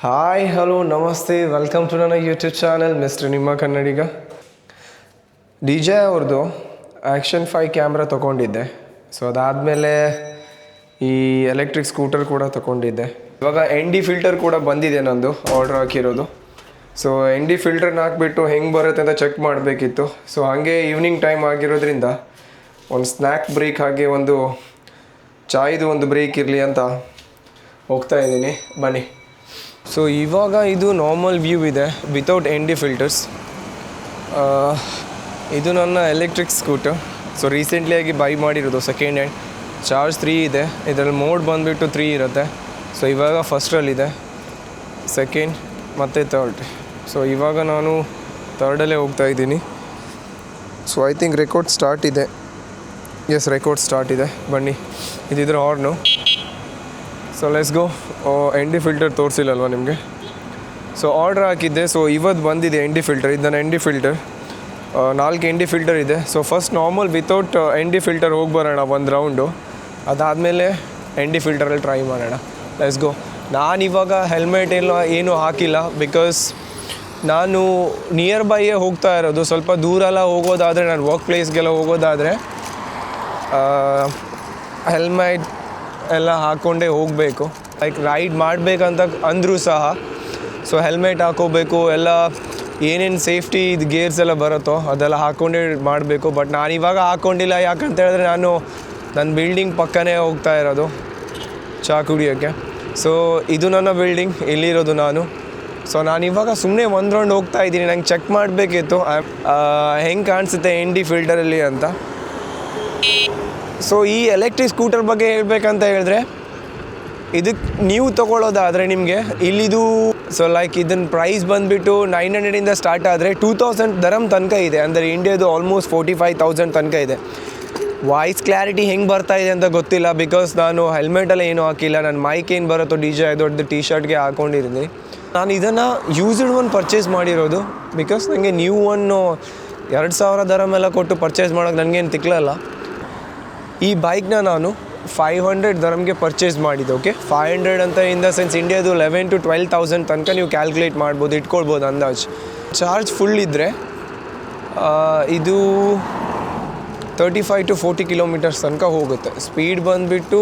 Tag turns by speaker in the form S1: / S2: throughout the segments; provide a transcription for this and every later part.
S1: Hi hello namaste. Welcome to ನನ್ನ YouTube channel mister ನಿಮ್ಮ Kannadiga. D J ಅವ್ರದ್ದು action five camera ತೊಗೊಂಡಿದ್ದೆ. So ಅದಾದಮೇಲೆ ಈ ಎಲೆಕ್ಟ್ರಿಕ್ ಸ್ಕೂಟರ್ ಕೂಡ ತೊಗೊಂಡಿದ್ದೆ. ಇವಾಗ ಎನ್ ಡಿ ಫಿಲ್ಟರ್ ಕೂಡ ಬಂದಿದೆ ನಂದು ಆರ್ಡ್ರ್ ಹಾಕಿರೋದು. ಸೊ ಎನ್ ಡಿ ಫಿಲ್ಟರ್ನ ಹಾಕ್ಬಿಟ್ಟು ಹೆಂಗೆ ಬರುತ್ತೆ ಅಂತ ಚೆಕ್ ಮಾಡಬೇಕಿತ್ತು. ಸೊ ಹಾಗೆ ಈವ್ನಿಂಗ್ ಟೈಮ್ ಆಗಿರೋದ್ರಿಂದ ಒಂದು ಸ್ನ್ಯಾಕ್ ಬ್ರೇಕ್ ಹಾಗೆ ಒಂದು ಚಾಯ್ದು ಒಂದು ಬ್ರೇಕ್ ಇರಲಿ ಅಂತ ಹೋಗ್ತಾ ಇದ್ದೀನಿ. ಬನ್ನಿ. ಸೊ ಇವಾಗ ಇದು ನಾರ್ಮಲ್ ವ್ಯೂ ಇದೆ ವಿತೌಟ್ ಎನ್ ಡಿ ಫಿಲ್ಟರ್ಸ್ ಇದು ನನ್ನ ಎಲೆಕ್ಟ್ರಿಕ್ ಸ್ಕೂಟರ್ ಸೊ ರೀಸೆಂಟ್ಲಿಯಾಗಿ ಬೈ ಮಾಡಿರೋದು ಸೆಕೆಂಡ್ ಹ್ಯಾಂಡ್ ಚಾರ್ಜ್ ತ್ರೀ ಇದೆ. ಇದರಲ್ಲಿ ಮೋಡ್ ಬಂದುಬಿಟ್ಟು ತ್ರೀ ಇರುತ್ತೆ. ಸೊ ಇವಾಗ ಫಸ್ಟಲ್ಲಿದೆ ಸೆಕೆಂಡ್ ಮತ್ತು ತರ್ಡ್ ಸೊ ಇವಾಗ ನಾನು ತರ್ಡಲ್ಲೇ ಹೋಗ್ತಾ ಇದ್ದೀನಿ. So I think record start ಇದೆ. ಎಸ್ ರೆಕಾರ್ಡ್ ಸ್ಟಾರ್ಟ್ ಇದೆ. ಬನ್ನಿ. ಇದಿದ್ರೆ horn so let's go N D filter ತೋರಿಸಿಲ್ಲಲ್ವ ನಿಮಗೆ? ಸೊ ಆರ್ಡ್ರ್ ಹಾಕಿದ್ದೆ. ಸೊ ಇವತ್ತು ಬಂದಿದೆ ಎನ್ ಡಿ ಫಿಲ್ಟರ್ ಇದು ನನ್ನ ಎನ್ ಡಿ ಫಿಲ್ಟರ್ ನಾಲ್ಕು ಎನ್ ಡಿ ಫಿಲ್ಟರ್ ಇದೆ. So first normal without N D filter ಹೋಗಿ ಬರೋಣ ಒಂದು ರೌಂಡು ಅದಾದಮೇಲೆ ಎನ್ ಡಿ ಫಿಲ್ಟರಲ್ಲಿ ಟ್ರೈ ಮಾಡೋಣ. ಲೆಸ್ ಗೋ ನಾನು ಇವಾಗ ಹೆಲ್ಮೆಟ್ ಎಲ್ಲ ಏನೂ ಹಾಕಿಲ್ಲ ಬಿಕಾಸ್ ನಾನು ನಿಯರ್ ಬೈಯೇ ಹೋಗ್ತಾ ಇರೋದು. ಸ್ವಲ್ಪ ದೂರ ಎಲ್ಲ ಹೋಗೋದಾದರೆ, ನಾನು ವರ್ಕ್ ಪ್ಲೇಸ್ಗೆಲ್ಲ ಹೋಗೋದಾದರೆ ಹೆಲ್ಮೆಟ್ ಎಲ್ಲ ಹಾಕ್ಕೊಂಡೇ ಹೋಗಬೇಕು. ಲೈಕ್ ರೈಡ್ ಮಾಡಬೇಕಂತ ಅಂದರೂ ಸಹ ಸೊ ಹೆಲ್ಮೆಟ್ ಹಾಕೋಬೇಕು, ಎಲ್ಲ ಏನೇನು ಸೇಫ್ಟಿ ಇದು ಗೇರ್ಸ್ ಎಲ್ಲ ಬರುತ್ತೋ ಅದೆಲ್ಲ ಹಾಕ್ಕೊಂಡೇ ಮಾಡಬೇಕು. ಬಟ್ ನಾನು ಇವಾಗ ಹಾಕ್ಕೊಂಡಿಲ್ಲ ಯಾಕಂತ ಹೇಳಿದ್ರೆ ನಾನು ನನ್ನ ಬಿಲ್ಡಿಂಗ್ ಪಕ್ಕನೇ ಹೋಗ್ತಾ ಇರೋದು ಚಹಾ ಕುಡಿಯೋಕ್ಕೆ. ಸೊ ಇದು ನನ್ನ ಬಿಲ್ಡಿಂಗ್ ಇಲ್ಲಿರೋದು ನಾನು. ಸೊ ನಾನು ಇವಾಗ ಸುಮ್ಮನೆ ಒಂದು ರೌಂಡ್ ಹೋಗ್ತಾ ಇದ್ದೀನಿ, ನಂಗೆ ಚೆಕ್ ಮಾಡಬೇಕಿತ್ತು. ಹೆಂಗೆ ಕಾಣಿಸುತ್ತೆ ಎನ್ ಡಿ ಫಿಲ್ಟರಲ್ಲಿ ಅಂತ. ಸೊ ಈ ಎಲೆಕ್ಟ್ರಿಕ್ ಸ್ಕೂಟರ್ ಬಗ್ಗೆ ಹೇಳಬೇಕಂತ ಹೇಳಿದ್ರೆ ಇದಕ್ಕೆ ನೀವು ತೊಗೊಳ್ಳೋದಾದರೆ ನಿಮಗೆ ಇಲ್ಲಿದು ಸೊ ಲೈಕ್ ಇದನ್ನ ಪ್ರೈಸ್ ಬಂದುಬಿಟ್ಟು ನೈನ್ ಹಂಡ್ರೆಡಿಂದ ಸ್ಟಾರ್ಟ್ ಆದರೆ ಟೂ ತೌಸಂಡ್ ದರಮ್ ತನಕ ಇದೆ. ಅಂದರೆ ಇಂಡಿಯಾದು ಆಲ್ಮೋಸ್ಟ್ ಫೋರ್ಟಿ ಫೈವ್ ತೌಸಂಡ್ ತನಕ ಇದೆ. ವಾಯ್ಸ್ ಕ್ಲಾರಿಟಿ ಹೆಂಗೆ ಬರ್ತಾ ಇದೆ ಅಂತ ಗೊತ್ತಿಲ್ಲ. ಬಿಕಾಸ್ ನಾನು ಹೆಲ್ಮೆಟಲ್ಲಿ ಏನೂ ಹಾಕಿಲ್ಲ. ನನ್ನ ಮೈಕ್ ಏನು ಬರುತ್ತೋ ಡಿ ಜೆ ದೊಡ್ಡದು ಟಿ ಶರ್ಟ್ಗೆ ಹಾಕೊಂಡಿದ್ದೀನಿ. ನಾನು ಇದನ್ನು ಯೂಸ್ಡ್ ಒನ್ ಪರ್ಚೇಸ್ ಮಾಡಿರೋದು ಬಿಕಾಸ್ ನನಗೆ ನ್ಯೂ ಒನ್ನು ಎರಡು ಸಾವಿರ ದರಮೆಲ್ಲ ಕೊಟ್ಟು ಪರ್ಚೇಸ್ ಮಾಡೋಕೆ ನನಗೇನು ತಿಕ್ಲಲ್ಲ. ಈ ಬೈಕ್ನ ನಾನು ಫೈವ್ ಹಂಡ್ರೆಡ್ ದರಮ್ಗೆ ಪರ್ಚೇಸ್ ಮಾಡಿದ್ದು ಓಕೆ ಫೈವ್ ಹಂಡ್ರೆಡ್ ಅಂತ ಇನ್ ದ ಸೆನ್ಸ್ ಇಂಡಿಯಾದು ಲೆವೆನ್ ಟು ಟ್ವೆಲ್ ತೌಸಂಡ್ ತನಕ ನೀವು ಕ್ಯಾಲ್ಕುಲೇಟ್ ಮಾಡ್ಬೋದು, ಇಟ್ಕೊಳ್ಬೋದು ಅಂದಾಜು. ಚಾರ್ಜ್ ಫುಲ್ ಇದ್ದರೆ ಇದು thirty five to forty kilometres ತನಕ ಹೋಗುತ್ತೆ. ಸ್ಪೀಡ್ ಬಂದುಬಿಟ್ಟು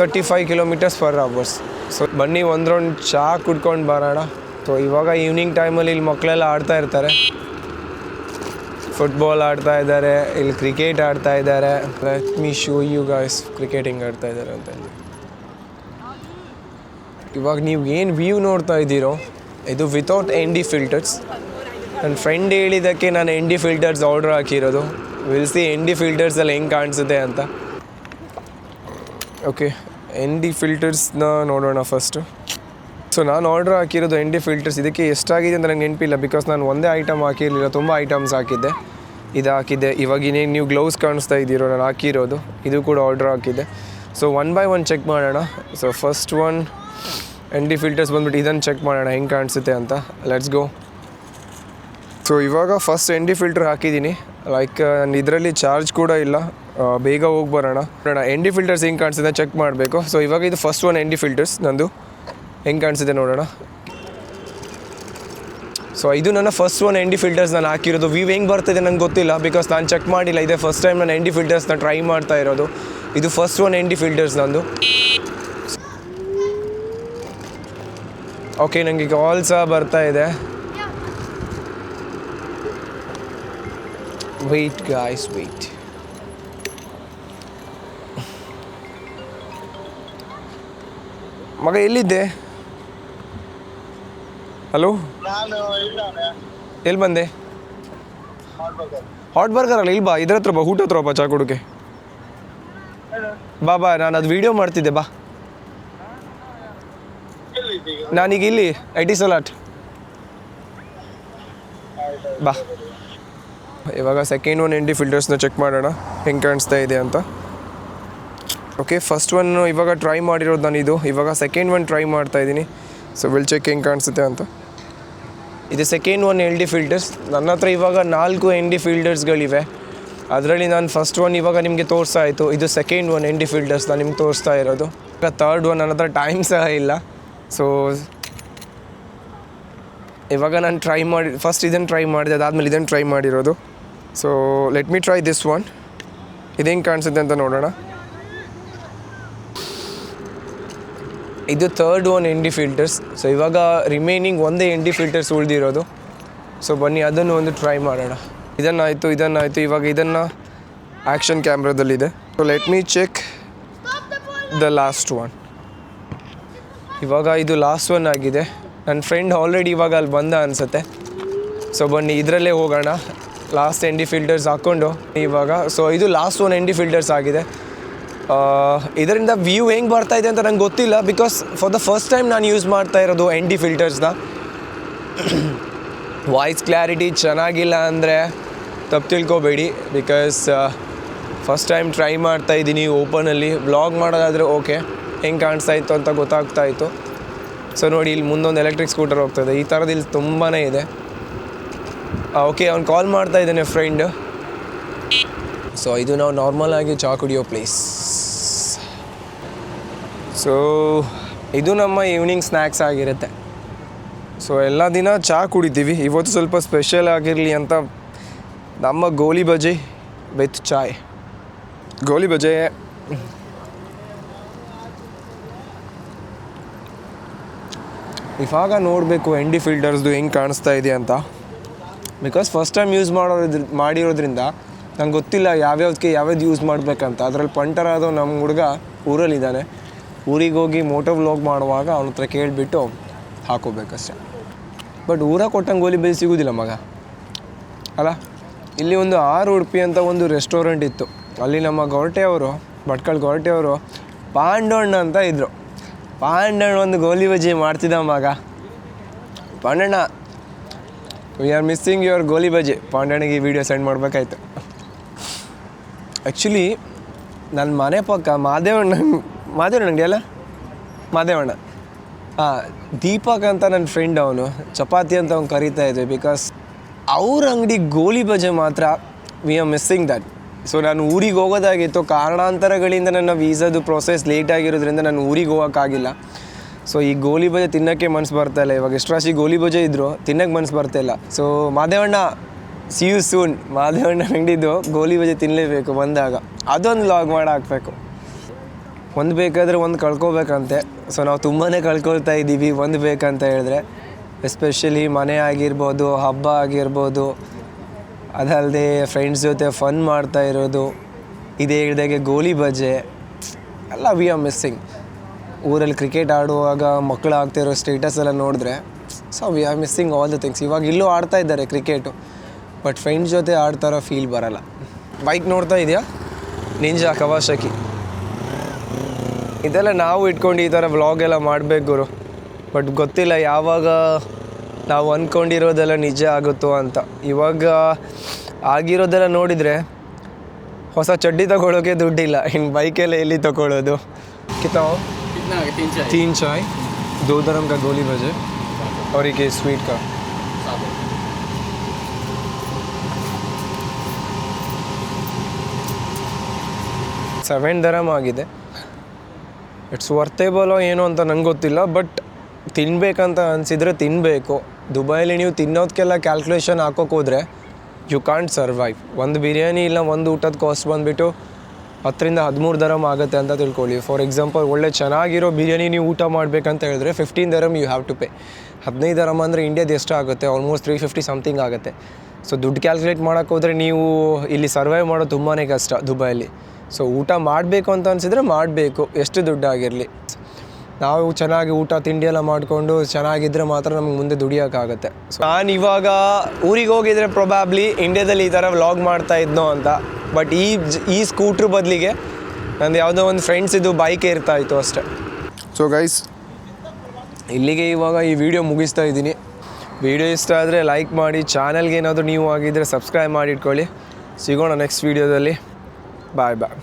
S1: thirty five kilometres per hours so ಬನ್ನಿ ಒಂದು ರೌಂಡ್ ಚಹಾ ಕುಡ್ಕೊಂಡು ಬರೋಣ. ಸೊ ಇವಾಗ ಈವ್ನಿಂಗ್ ಟೈಮಲ್ಲಿ ಇಲ್ಲಿ ಮಕ್ಕಳೆಲ್ಲ ಆಡ್ತಾ ಇರ್ತಾರೆ. ಫುಟ್ಬಾಲ್ ಆಡ್ತಾ ಇದ್ದಾರೆ, ಇಲ್ಲಿ ಕ್ರಿಕೆಟ್ ಆಡ್ತಾ ಇದ್ದಾರೆ. Let me show you guys cricket ಹಿಂಗೆ ಆಡ್ತಾ ಇದ್ದಾರೆ ಅಂತ ಹೇಳಿ. ಇವಾಗ ನೀವು ಏನು ವ್ಯೂ ನೋಡ್ತಾ ಇದ್ದೀರೋ, ಇದು ವಿತೌಟ್ ಎನ್ ಡಿ ಫಿಲ್ಟರ್ಸ್ ನನ್ನ ಫ್ರೆಂಡ್ ಹೇಳಿದ್ದಕ್ಕೆ ನಾನು ಎನ್ ಡಿ ಫಿಲ್ಟರ್ಸ್ ಆರ್ಡ್ರ್ ಹಾಕಿರೋದು. ವಿಲ್ಸಿ ಎನ್ ಡಿ ಫಿಲ್ಟರ್ಸಲ್ಲಿ ಹೆಂಗೆ ಕಾಣಿಸುತ್ತೆ ಅಂತ. ಓಕೆ ಎನ್ ಡಿ ಫಿಲ್ಟರ್ಸ್ನ ನೋಡೋಣ ಫಸ್ಟು ಸೊ ನಾನು ಆರ್ಡ್ರ್ ಹಾಕಿರೋದು ಎನ್ ಫಿಲ್ಟರ್ಸ್ ಇದಕ್ಕೆ ಎಷ್ಟಾಗಿದೆ ಅಂತ ನಂಗೆ ನೆನಪಿಲ್ಲ. ಬಿಕಾಸ್ ನಾನು ಒಂದೇ ಐಟಮ್ ಹಾಕಿರಲಿಲ್ಲ, ತುಂಬ ಐಟಮ್ಸ್ ಹಾಕಿದ್ದೆ. ಇದು ಹಾಕಿದ್ದೆ. ಇವಾಗ ಇನ್ನೇನು ನೀವು ಗ್ಲೌಸ್ ಕಾಣಿಸ್ತಾ ಇದ್ದೀರೋ ನಾನು ಹಾಕಿರೋದು. ಇದು ಕೂಡ ಆರ್ಡ್ರ್ ಹಾಕಿದ್ದೆ. So one by one check ಮಾಡೋಣ. So first one N filters ಬಂದ್ಬಿಟ್ಟು ಇದನ್ನು ಚೆಕ್ ಮಾಡೋಣ. ಹೆಂಗೆ ಕಾಣಿಸುತ್ತೆ ಅಂತ. ಲೆಟ್ಸ್ ಗೋ ಸೊ ಇವಾಗ ಫಸ್ಟ್ ಎನ್ ಫಿಲ್ಟರ್ ಹಾಕಿದ್ದೀನಿ. ಲೈಕ್ ನಾನು ಇದರಲ್ಲಿ ಚಾರ್ಜ್ ಕೂಡ ಇಲ್ಲ. ಬೇಗ ಹೋಗಿ ಬರೋಣ. ನೋಡೋಣ ಎನ್ ಫಿಲ್ಟರ್ಸ್ ಹೆಂಗೆ ಕಾಣಿಸುತ್ತೆ ಚೆಕ್ ಮಾಡಬೇಕು. ಸೊ ಇವಾಗ ಇದು ಫಸ್ಟ್ ಒನ್ ಎನ್ ಫಿಲ್ಟರ್ಸ್ ನಂದು. ಹೆಂಗೆ ಕಾಣಿಸುತ್ತೆ ನೋಡೋಣ. ಸೊ ಇದು ನನ್ನ ಫಸ್ಟ್ ಒನ್ ಎಂಡಿ ಫಿಲ್ಟರ್ಸ್ ನಾನು ಹಾಕಿರೋದು. ವ್ಯೂ ಹೆಂಗೆ ಬರ್ತಿದೆ ನಂಗೆ ಗೊತ್ತಿಲ್ಲ ಬಿಕಾಸ್ ನಾನು ಚೆಕ್ ಮಾಡಿಲ್ಲ. ಇದೆ ಫಸ್ಟ್ ಟೈಮ್ ನಾನು ಎಂಡಿ ಫಿಲ್ಟರ್ಸ್ನ ಟ್ರೈ ಮಾಡ್ತಾ ಇರೋದು. ಇದು first one N D filters ನಂದು. ಓಕೆ ನನಗೆ ಕಾಲ್ ಸಹ ಬರ್ತಾ ಇದೆ. ವೆಯ್ಟ್ ಗಾಯ್ಸ್ ವೆಯ್ಟ್ ಮಗ ಎಲ್ಲಿದ್ದೆ? ಹಲೋ? ಎಲ್ಲಿ ಬಂದೆ? ಹಾಟ್ ಬರ್ಗರ್ ಅಲ್ಲ ಇಲ್ಲಿ ಬಾ ಇದ್ರ ಹತ್ರ ಬಾ ಊಟ ಹತ್ರ ಬಾ ಚಾ ಕೊಡೋಕೆ. ಬಾ ಬಾ ನಾನು ಅದು ವಿಡಿಯೋ ಮಾಡ್ತಿದ್ದೆ ಬಾ. ನಾನೀಗ ಇಲ್ಲಿ ಐ ಟಿ ಸಲಾಟ್ ಬಾ. ಇವಾಗ second one N D D ಫಿಲ್ಟರ್ಸ್ನ check ಮಾಡೋಣ ಹೆಂಗೆ ಕಾಣಿಸ್ತಾ ಇದೆ ಅಂತ. ಓಕೆ ಫಸ್ಟ್ ಒನ್ ಇವಾಗ ಟ್ರೈ ಮಾಡಿರೋದು ನಾನು ಇದು ಇವಾಗ ಸೆಕೆಂಡ್ ಒನ್ ಟ್ರೈ ಮಾಡ್ತಾ ಇದ್ದೀನಿ. ಸೊ ವಿಲ್ ಚೆಕ್ ಹೆಂಗೆ ಕಾಣಿಸುತ್ತೆ ಅಂತ. ಇದು second one L D filters ನನ್ನ ಹತ್ರ ಇವಾಗ ನಾಲ್ಕು ಎನ್ ಡಿ ಫಿಲ್ಟರ್ಸ್ಗಳಿವೆ ಅದರಲ್ಲಿ ನಾನು ಫಸ್ಟ್ ಒನ್ ಇವಾಗ ನಿಮಗೆ ತೋರಿಸ್ತಾ ಇತ್ತು. ಇದು second one N D filters ನಾನು ನಿಮ್ಗೆ ತೋರಿಸ್ತಾ ಇರೋದು. ಈಗ ತರ್ಡ್ ಒನ್ ನನ್ನ ಹತ್ರ ಟೈಮ್ ಸಹ ಇಲ್ಲ. ಸೊ ಇವಾಗ ನಾನು ಟ್ರೈ ಮಾಡಿ ಫಸ್ಟ್ ಇದನ್ನು ಟ್ರೈ ಮಾಡಿದೆ, ಅದಾದಮೇಲೆ ಇದನ್ನು ಟ್ರೈ ಮಾಡಿರೋದು. So let me try this one ಇದೇನು ಕಾಣಿಸುತ್ತೆ ಅಂತ ನೋಡೋಣ. ಇದು third one N D filters so ಇವಾಗ ರಿಮೈನಿಂಗ್ ಒಂದೇ ಎನ್ ಡಿ ಫಿಲ್ಟರ್ಸ್ ಉಳಿದಿರೋದು. ಸೊ ಬನ್ನಿ, ಅದನ್ನು ಒಂದು ಟ್ರೈ ಮಾಡೋಣ. ಇದನ್ನಾಯಿತು ಇದನ್ನಾಯಿತು, ಇವಾಗ ಇದನ್ನು action ಕ್ಯಾಮ್ರಾದಲ್ಲಿದೆ so let me check the last one ಇವಾಗ ಇದು ಲಾಸ್ಟ್ ಒನ್ ಆಗಿದೆ. ನನ್ನ ಫ್ರೆಂಡ್ ಆಲ್ರೆಡಿ ಇವಾಗ ಅಲ್ಲಿ ಬಂದ ಅನಿಸುತ್ತೆ. ಸೊ ಬನ್ನಿ, ಇದರಲ್ಲೇ ಹೋಗೋಣ. ಲಾಸ್ಟ್ ಎನ್ ಡಿ ಫಿಲ್ಟರ್ಸ್ ಹಾಕ್ಕೊಂಡು ಇವಾಗ ಸೊ ಇದು last one N D filters ಆಗಿದೆ. ಇದರಿಂದ ವ್ಯೂ ಹೆಂಗೆ ಬರ್ತಾ ಇದೆ ಅಂತ ನಂಗೆ ಗೊತ್ತಿಲ್ಲ because for the first time ನಾನು ಯೂಸ್ ಮಾಡ್ತಾ ಇರೋದು ಎನ್ ಡಿ ಫಿಲ್ಟರ್ಸ್ನ ವಾಯ್ಸ್ ಕ್ಲಾರಿಟಿ ಚೆನ್ನಾಗಿಲ್ಲ ಅಂದರೆ ತಪ್ಪು ತಿಳ್ಕೊಬೇಡಿ ಬಿಕಾಸ್ ಫಸ್ಟ್ ಟೈಮ್ ಟ್ರೈ ಮಾಡ್ತಾ ಇದ್ದೀನಿ ಓಪನಲ್ಲಿ ವ್ಲಾಗ್ ಮಾಡೋದಾದರೆ ಓಕೆ ಹೆಂಗೆ ಕಾಣಿಸ್ತಾ ಇತ್ತು ಅಂತ ಗೊತ್ತಾಗ್ತಾ ಇತ್ತು. ಸೊ ನೋಡಿ, ಇಲ್ಲಿ ಮುಂದೊಂದು ಎಲೆಕ್ಟ್ರಿಕ್ ಸ್ಕೂಟರ್ ಹೋಗ್ತದೆ. ಈ ಥರದ್ದು ಇಲ್ಲಿ ತುಂಬಾ ಇದೆ. ಓಕೆ ಅವ್ನು ಕಾಲ್ ಮಾಡ್ತಾ ಇದ್ದಾನೆ ಫ್ರೆಂಡ್ ಸೊ ಇದು ನಾವು ನಾರ್ಮಲ್ ಆಗಿ ಚಾ ಕುಡಿಯೋ ಪ್ಲೇಸ್ ಸೊ ಇದು ನಮ್ಮ ಈವ್ನಿಂಗ್ ಸ್ನ್ಯಾಕ್ಸ್ ಆಗಿರುತ್ತೆ. ಸೊ ಎಲ್ಲ ದಿನ ಚಹಾ ಕುಡಿತೀವಿ. ಇವತ್ತು ಸ್ವಲ್ಪ ಸ್ಪೆಷಲ್ ಆಗಿರಲಿ ಅಂತ ನಮ್ಮ ಗೋಲಿ ಬಜೆ ವಿತ್ ಚಾಯ್ ಗೋಲಿ ಬಜೆ ಇವಾಗ ನೋಡಬೇಕು ಎಂಡಿ ಫಿಲ್ಟರ್ಸ್ದು ಹೆಂಗೆ ಕಾಣಿಸ್ತಾ ಇದೆ ಅಂತ. ಬಿಕಾಸ್ ಫಸ್ಟ್ ಟೈಮ್ ಯೂಸ್ ಮಾಡೋದ್ರ, ಮಾಡಿರೋದ್ರಿಂದ ನಂಗೆ ಗೊತ್ತಿಲ್ಲ ಯಾವ್ಯಾವ್ದಕ್ಕೆ ಯಾವ್ಯಾವ್ದು ಯೂಸ್ ಮಾಡಬೇಕಂತ. ಅದರಲ್ಲಿ ಪಂಟರ್ ಆದೋ ನಮ್ಮ ಹುಡುಗ ಊರಲ್ಲಿದ್ದಾನೆ. ಊರಿಗೆ ಹೋಗಿ ಮೋಟೋ ವ್ಲಾಗ್ ಮಾಡುವಾಗ ಅವನ ಹತ್ರ ಕೇಳಿಬಿಟ್ಟು ಹಾಕೋಬೇಕಷ್ಟೆ. ಬಟ್ ಊರ ಕೊಟ್ಟಂಗೆ ಗೋಲಿ ಬೇಯಿ ಸಿಗೋದಿಲ್ಲ ಮಗ. ಅಲ್ಲ, ಇಲ್ಲಿ ಒಂದು ಆರು ಉಡುಪಿ ಅಂತ ಒಂದು ರೆಸ್ಟೋರೆಂಟ್ ಇತ್ತು. ಅಲ್ಲಿ ನಮ್ಮ ಗೊರಟೆ ಅವರು, ಭಟ್ಕಳ ಗೊರಟೆ ಅವರು ಪಾಂಡಣ್ಣ ಅಂತ ಇದ್ದರು ಪಾಂಡಣ್ಣ ಒಂದು ಗೋಲಿ ಬಜಿ ಮಾಡ್ತಿದ್ದ ಮಗ. Pandanna we are missing your goli baji. ಪಾಂಡಣ್ಣಗೆ ಈ ವಿಡಿಯೋ ಸೆಂಡ್ ಮಾಡಬೇಕಾಯ್ತು. ಆ್ಯಕ್ಚುಲಿ ನನ್ನ ಮನೆ ಪಕ್ಕ ಮಾದೇವಣ್ಣ ಮಾದೇವಣ್ಣ ಅಂಗಡಿ ಅಲ್ಲ? ಮಾದೇವಣ್ಣ. ಹಾಂ ದೀಪಕ್ ಅಂತ ನನ್ನ ಫ್ರೆಂಡ್ ಅವನು, ಚಪಾತಿ ಅಂತ ಅವ್ನು ಕರೀತಾ ಇದ್ದೆ ಬಿಕಾಸ್ ಅವ್ರ ಅಂಗಡಿ ಗೋಲಿ ಬಜೆ ಮಾತ್ರ we are missing that so ನಾನು ಊರಿಗೆ ಹೋಗೋದಾಗಿತ್ತು, ಕಾರಣಾಂತರಗಳಿಂದ ನನ್ನ ವೀಸಾದು ಪ್ರೊಸೆಸ್ ಲೇಟ್ ಆಗಿರೋದ್ರಿಂದ ನಾನು ಊರಿಗೆ ಹೋಗೋಕ್ಕಾಗಿಲ್ಲ. ಸೊ ಈ ಗೋಲಿ ಬಜೆ ತಿನ್ನೋಕ್ಕೆ ಮನಸ್ಸು ಬರ್ತಾ ಇಲ್ಲ. ಇವಾಗ ಎಷ್ಟು ರಾಶಿ ಗೋಲಿ ಬಜೆ ಇದ್ದರು ತಿನ್ನೋಕ್ಕೆ ಮನಸ್ಸು ಬರ್ತಾ ಇಲ್ಲ. So Madevanna see you soon Madevanna ಅಂಗಡಿದು ಗೋಲಿ ಬಜೆ ತಿನ್ನಲೇಬೇಕು ಬಂದಾಗ. ಅದೊಂದು ಲಾಗ್ ಮಾಡಿ ಹಾಕ್ಬೇಕು. ಒಂದು ಬೇಕಾದರೆ ಒಂದು ಕಳ್ಕೊಬೇಕಂತೆ. ಸೊ ನಾವು ತುಂಬಾ ಕಳ್ಕೊಳ್ತಾ ಇದ್ದೀವಿ, ಒಂದು ಬೇಕಂತ ಹೇಳಿದ್ರೆ. ಎಸ್ಪೆಷಲಿ ಮನೆ ಆಗಿರ್ಬೋದು, ಹಬ್ಬ ಆಗಿರ್ಬೋದು ಅದಲ್ಲದೆ ಫ್ರೆಂಡ್ಸ್ ಜೊತೆ ಫನ್ ಮಾಡ್ತಾ ಇರೋದು, ಇದೇ ಹೇಳ್ದಾಗೆ ಗೋಲಿ ಬಜೆ, ಎಲ್ಲ ವಿ ಆರ್ ಮಿಸ್ಸಿಂಗ್ ಊರಲ್ಲಿ ಕ್ರಿಕೆಟ್ ಆಡುವಾಗ ಮಕ್ಕಳು ಆಗ್ತಿರೋ ಸ್ಟೇಟಸ್ ಎಲ್ಲ ನೋಡಿದ್ರೆ so we are missing all the things ಇವಾಗ ಇಲ್ಲೂ ಆಡ್ತಾ ಇದ್ದಾರೆ ಕ್ರಿಕೆಟು ಬಟ್ ಫ್ರೆಂಡ್ಸ್ ಜೊತೆ ಆಡ್ತಾರೋ ಫೀಲ್ ಬರಲ್ಲ. ಬೈಕ್ ನೋಡ್ತಾ ಇದೆಯಾ? ನಿಂಜಾ ಕವಾಶಕಿ ಇದೆಲ್ಲ ನಾವು ಇಟ್ಕೊಂಡು ಈ ಥರ ವ್ಲಾಗ್ ಎಲ್ಲ ಮಾಡಬೇಕು ಗುರು. ಬಟ್ ಗೊತ್ತಿಲ್ಲ, ಯಾವಾಗ ನಾವು ಅಂದ್ಕೊಂಡಿರೋದೆಲ್ಲ ನಿಜ ಆಗುತ್ತೋ ಅಂತ. ಇವಾಗ ಆಗಿರೋದೆಲ್ಲ ನೋಡಿದರೆ ಹೊಸ ಚಡ್ಡಿ ತಗೊಳ್ಳೋಕ್ಕೆ ದುಡ್ಡಿಲ್ಲ. ಇನ್ನು ಬೈಕೆಲ್ಲ ಎಲ್ಲಿ ತಗೊಳ್ಳೋದು ಕಿತಾವ್ ತೀನ್ ಚಾಯ್ ದೋ ಕ ಗೋಲಿ ಬಜೆ. ಅವರಿಗೆ
S2: ಸ್ವೀಟ್ ಕಾ?
S1: ಸೆವೆನ್ ದರಮ್ ಆಗಿದೆ. ಇಟ್ಸ್ ವರ್ತೇಬಲೋ ಏನೋ ಅಂತ ನಂಗೆ ಗೊತ್ತಿಲ್ಲ ಬಟ್ ತಿನ್ನಬೇಕಂತ ಅನಿಸಿದರೆ ತಿನ್ನಬೇಕು ದುಬೈಲಿ ನೀವು ತಿನ್ನೋದಕ್ಕೆಲ್ಲ ಕ್ಯಾಲ್ಕುಲೇಷನ್ ಹಾಕೋಕೆ ಹೋದರೆ ಯು ಕಾಂಟ್ ಸರ್ವೈವ್ ಒಂದು ಬಿರಿಯಾನಿ ಇಲ್ಲ, ಒಂದು ಊಟದ ಕಾಸ್ಟ್ ಬಂದುಬಿಟ್ಟು ಹತ್ತರಿಂದ ಹದಿಮೂರು ದರಮ್ ಆಗುತ್ತೆ ಅಂತ ತಿಳ್ಕೊಳ್ಳಿ. ಫಾರ್ ಎಕ್ಸಾಂಪಲ್ ಒಳ್ಳೆ ಚೆನ್ನಾಗಿರೋ ಬಿರಿಯಾನಿ ನೀವು ಊಟ ಮಾಡಬೇಕಂತ ಹೇಳಿದ್ರೆ fifteen dirham you have to pay ಹದಿನೈದು ದರಮ್ ಅಂದರೆ ಇಂಡಿಯಾದ ಎಷ್ಟು ಆಗುತ್ತೆ ಆಲ್ಮೋಸ್ಟ್ ತ್ರೀ ಫಿಫ್ಟಿ ಸಮಥಿಂಗ್ ಆಗುತ್ತೆ. ಸೊ ದುಡ್ಡು ಕ್ಯಾಲ್ಕುಲೇಟ್ ಮಾಡೋಕೆ ಹೋದರೆ ನೀವು ಇಲ್ಲಿ ಸರ್ವೈವ್ ಮಾಡೋದು ತುಂಬಾ ಕಷ್ಟ ದುಬೈಲಿ ಸೊ ಊಟ ಮಾಡಬೇಕು ಅಂತ ಅನಿಸಿದ್ರೆ ಮಾಡಬೇಕು, ಎಷ್ಟು ದುಡ್ಡಾಗಿರಲಿ. ನಾವು ಚೆನ್ನಾಗಿ ಊಟ, ತಿಂಡಿ ಎಲ್ಲ ಮಾಡಿಕೊಂಡು ಚೆನ್ನಾಗಿದ್ದರೆ ಮಾತ್ರ ನಮ್ಗೆ ಮುಂದೆ ದುಡಿಯೋಕ್ಕಾಗುತ್ತೆ ಸೊ ನಾನು ಇವಾಗ ಊರಿಗೆ ಹೋಗಿದ್ರೆ ಪ್ರೊಬ್ಯಾಬ್ಲಿ ಇಂಡಿಯಾದಲ್ಲಿ ಈ ಥರ ವ್ಲಾಗ್ ಮಾಡ್ತಾ ಇದ್ನೋ ಅಂತ. ಬಟ್ ಈ ಈ ಸ್ಕೂಟ್ರ್ ಬದಲಿಗೆ ನಂದು ಯಾವುದೋ ಒಂದು ಫ್ರೆಂಡ್ಸ್ ಇದು ಬೈಕ್ ಇರ್ತಾ ಇತ್ತು ಅಷ್ಟೇ. ಸೊ ಗೈಸ್ ಇಲ್ಲಿಗೆ ಇವಾಗ ಈ ವಿಡಿಯೋ ಮುಗಿಸ್ತಾ ಇದ್ದೀನಿ. ವಿಡಿಯೋ ಇಷ್ಟ ಆದರೆ ಲೈಕ್ ಮಾಡಿ ಚಾನಲ್ಗೆ ಏನಾದರೂ ನೀವು ಆಗಿದ್ದರೆ ಸಬ್ಸ್ಕ್ರೈಬ್ ಮಾಡಿ ಇಟ್ಕೊಳ್ಳಿ. ಸಿಗೋಣ ನೆಕ್ಸ್ಟ್ ವೀಡಿಯೋದಲ್ಲಿ ಬಾಯ್ ಬಾಯ್